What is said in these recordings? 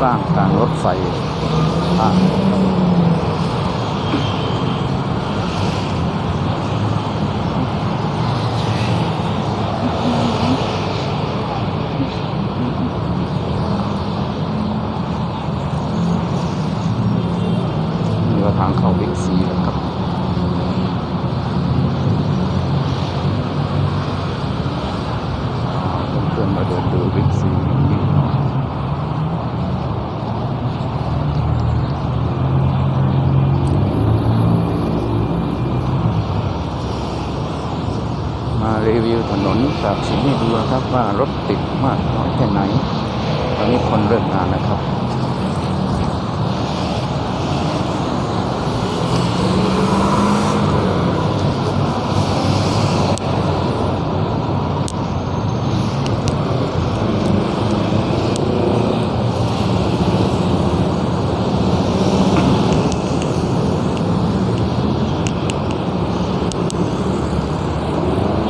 สร้างทางรถไฟอ่านก็ทางเข้าบิ๊กซีแล้วครับ เพื่อนๆมาเดินดูบิ๊กซีนี่เนาะมารีวิว ถนนจากสิงห์ให้ดูนะครับว่ารถติดมากน้อยแค่ไหน ตอนนี้คนเริ่มงานนะครับ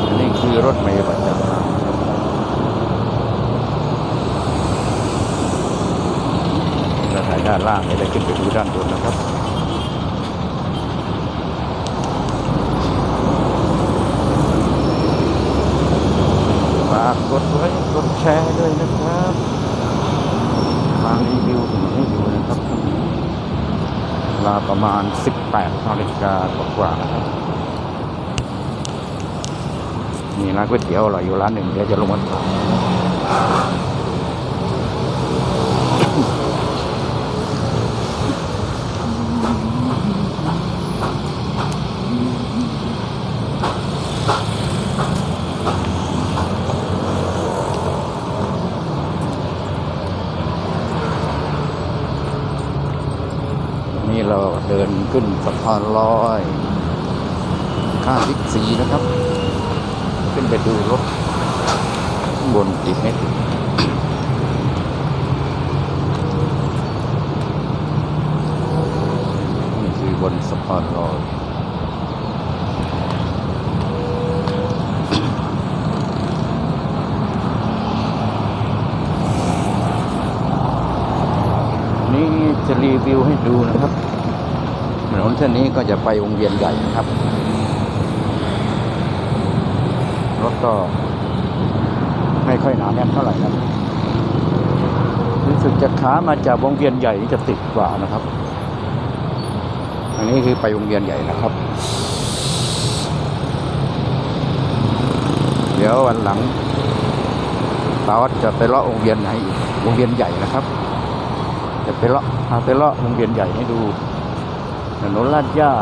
อันนี้คือรถเมล์ประจำทางเรานล่างไม่ได้ขึ้นไปดูด้านบนนะครับฝากกดไลค์กดแชร์ด้วยนะครับมารีวิวถนนให้ดูนะครับเวลาประมาณ 18นาฬิกากว่าๆนะครับมีร้านก๋วยเตี๋ยวอร่อยอยู่ร้านหนึ่งเดี๋ยวจะลงมาถามนี่เราเดิน ขึ้นสะพานลอยข้างบิ๊กซีนะครับ ขึ้นไปดูรถข้างบนติดไม่ติดนี่คือบนสะพานลอยนี่จะรีวิวให้ดูนะครับ ถนนเส้นนี้ก็จะไปวงเวียนใหญ่นะครับ รถก็ไม่ค่อยหนาแน่นเท่าไหร่นะรู้สึกจะขามาจากวงเวียนใหญ่จะติดกว่านะครับ อันนี้คือไปวงเวียนใหญ่นะครับ เดี๋ยววันหลังตาวัดจะไปเลาะวงเวียนไหนอีกวงเวียนใหญ่นะครับ จะไปเลาะพาไปเลาะวงเวียนใหญ่ให้ดู ถนนลาดย่า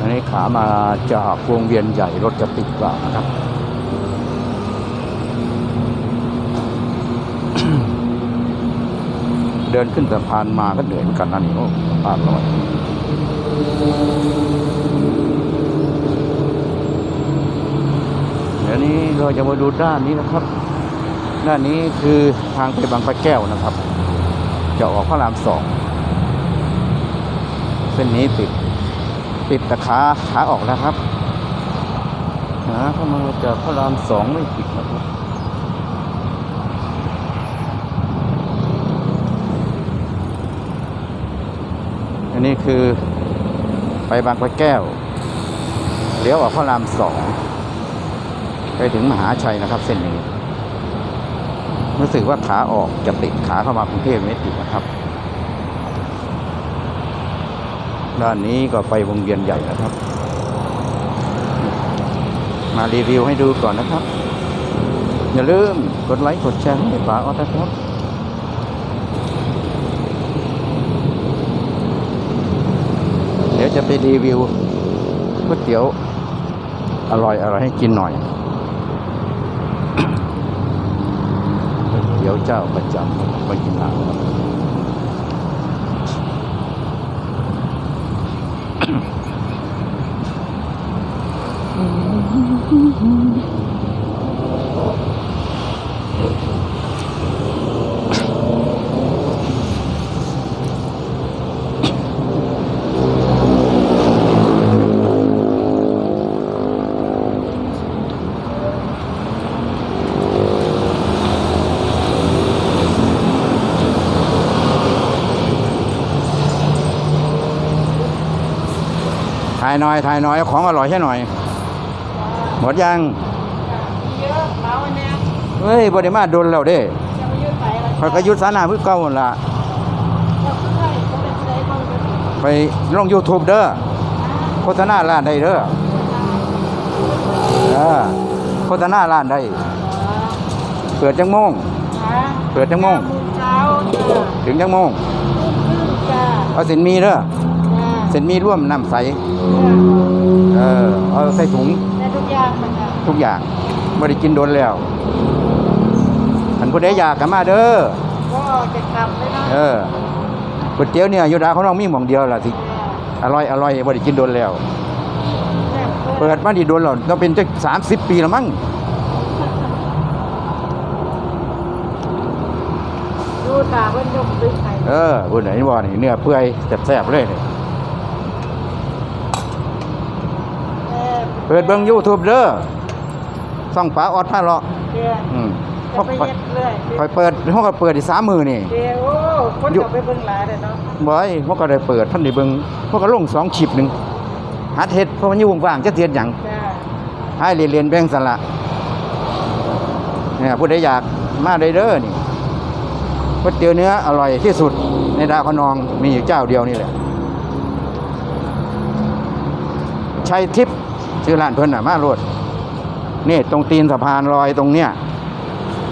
อันนี้ขามาจากวงเวียนใหญ่รถจะติดกว่านะครับเดินขึ้นสะพานมาก็เหนื่อยเหมือนกันนะนี่โอ้สะพานลอย เดี๋ยวนี้เราจะมาดูด้านนี้นะครับ ด้านนี้คือทางไปบางปะแก้วนะครับ จะออกพระรามสองเส้นนี้ติด ติดต่ขาขาออกแล้วครับขาเข้ามาจากพระรามสองไม่ติดนะครับอันนี้คือ ไปบางปะแก้วเลี้ยวออกพระรามสองไปถึงมหาชัยนะครับ เส้นนี้รู้สึกว่าขาออกจะติดขาเข้ามากรุงเทพไม่ติดนะครับ ด้านนี้ก็ไปวงเวียนใหญ่นะครับ มารีวิวให้ดูก่อนนะครับ อย่าลืมกดไลค์กดแชร์ให้ป๋าออสนะครับ จะ ไปรีวิวก๋วยเตี๋ยว อร่อยอร่อยให้กินหน่อยก๋วยเตี๋ยวเจ้าประจำไปกินร้านอืม ถ่ายหน่อยถ่ายหน่อยเอาของอร่อยให้หน่อย หมดยังเยอะเมาอันเนี้ยเฮ้ยบริมาโดนแล้วเด้จะไปยืดไปแล้วคอยก็ยุดสาหนาเพื่อเก่าหั่นละก็คือให้เขาเป็นใช้เขาเป็นไปลง YouTube เด้อโฆษณาร้านได้เด้อเออโฆษณาร้านได้เปิดจังโมงเปิดจังโมงเช้าจ้ะถึงจังโมงจ้าเอาเส้นหมีเด้อจ้าเส้นหมีร่วมน้ำใส เออเอาใส่ถุงได้ทุกอย่างมันจ้ะทุกอย่างบ่ได้กินโดนแล้วอันผู้ใดอยากก็มาเด้อ ก็จะกลับเลยนะเออก๋วยเตี๋ยวเนี่ยอยู่ดาเขาน้องมีหม่องเดียวล่ะสิอร่อยอร่อยบ่ได้กินโดนแล้วเปิดมาดีโดนแล้วต้องเป็นจัก30ปีแล้วมั้ง ดูตาเพิ่นยกตึกให้เออผู้ไหนบ่นี่เนื้อเปื่อยแซ่บๆเลยนี่ เออ เปิดเบิ่ง YouTube เด้อช่องป๋าออดพาเลาะเดี๋ยวอืมจะไปเย็ดเลยคอยเปิดห้องก็เปิดอีกสามมือนี่เดี๋ยวโอ้คนจะไปเบิ่งหลายเลยเนาะบ่อยพวกก็ได้เปิดท่านได้เบิ่งพวกก็ลงสองคลิปหนึงหัดเฮ็ดเพราะมันอยู่ว่างๆจะเทียนหยังจ้าให้เรียนเรียนแบ่งสละเนี่ยผู้ใดอยากมาได้เด้อนี่ก๋วยเตี๋ยวเนื้ออร่อยที่สุดในดาวขนองมีอยู่เจ้าเดียวนี่แหละชัยทิพย์ ชื่อร้านเพิ่นน่ะมาโลดนี่ตรงตีนสะพานลอยตรงเนี้ย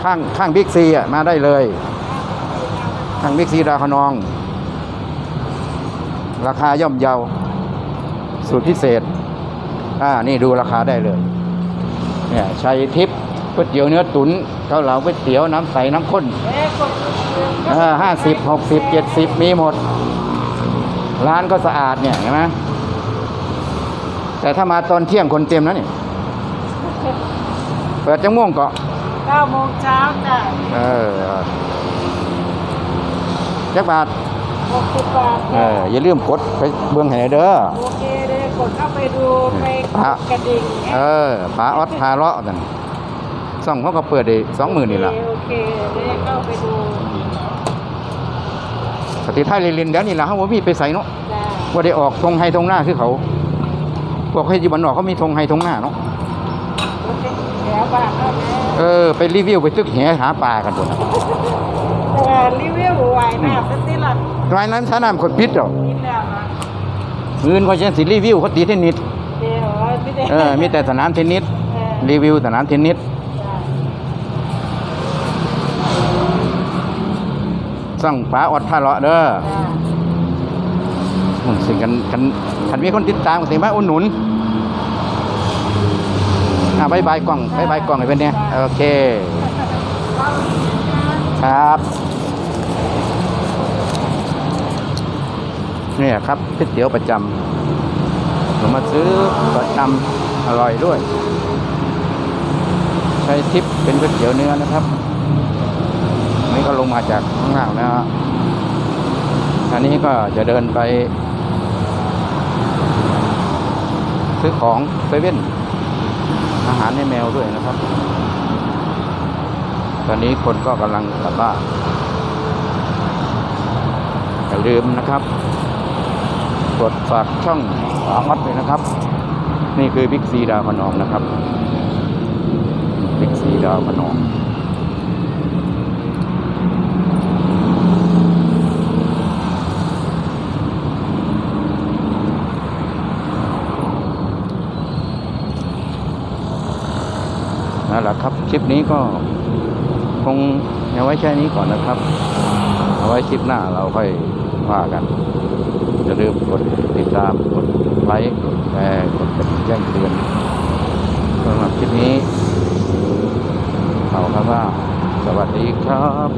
ข้างข้างบิ๊กซีอะมาได้เลย ข้างบิ๊กซีดาวขนอง ราคาย่อมเยาสูตรพิเศษ อ่า นี่ดูราคาได้เลย เนี่ยชัยทิพย์ก๋วยเตี๋ยวเนื้อตุ๋นเกาเหลาก๋วยเตี๋ยวน้ำใสน้ำข้นอ๊ะกดเออห้าสิบหกสิบเจ็ดสิบมีหมด ร้านก็สะอาดเนี่ยเห็นไหม แต่ถ้ามาตอนเที่ยงคนเต็มแล้วนี่เปิดจังม่วงเกาะเก้าโมงเช้าจ้ะเออจักบาทหกสิบบาทเอออย่าลืมกดไปเบื้องให้หน่อยเด้อโอเคเลยกดเข้าไปดูไปกอะดกระดิ่งเออป๋าออดพาเลาะกันซ่องเขาก็เปิดได้สองหมื่นนี่ละโอเคได้เข้าไปดูสติไทยเรียนๆเดี๋ยวนี่ละเขาบ่มีไปใส่เนาะจ้าว่าได้ออกธงไฮธงหน้าคือเขา พวกให้อยู่บ้านนอกเขามีธงไฮธงหน้าเนาะโอเคเดี๋ยวบ้านเข้าแม่เออไปรีวิวไปตึกแหหาปลากันตัวนะแต่รีวิวไว้หน้าเป็นที่หลักรายนั้นสนามคนปิดหรอกนิดแล้วนะเงินเขาเช่นสิรีวิวเขาตีเทนนิสเดี๋ยวไม่ได้เออมีแต่สนามเทนนิสเออรีวิวสนามเทนนิสจ้าสั่งป๋าออดผ้าเลาะเด้อจ้าอืมสิ่งกันกัน คันมีคนติดตามก็สิมาอุดหนุนอ่าบายบายกล้องบายบายกล้องให้เป็นเนี่ยโอเค ครับเนี่ยครับก๋วยเตี๋ยวประจำผมมาซื้อประจำอร่อยด้วย ใช้ทิปเป็นก๋วยเตี๋ยวเนื้อนะครับนี่ก็ลงมาจากข้างล่างนะฮะอันนี้ก็จะเดินไป ซื้อของเซเว่นอาหารให้แมวด้วยนะครับ ตอนนี้คนก็กำลังกลับบ้านอย่าลืมนะครับ กดฝากช่องฝามัดเลยนะครับ นี่คือบิ๊กซีดาวพนองนะครับบิ๊กซีดาวพนอง นั่นแหละครับคลิปนี้ก็คงเอาไว้แค่นี้ก่อนนะครับ เอาไว้คลิปหน้าเราค่อยว่ากันเดิอย่าลืมกดติดตามกดไลค์กดแชร์กดแจ้งเตือนสำหรับคลิปนี้เอาครับว่า สวัสดีครับ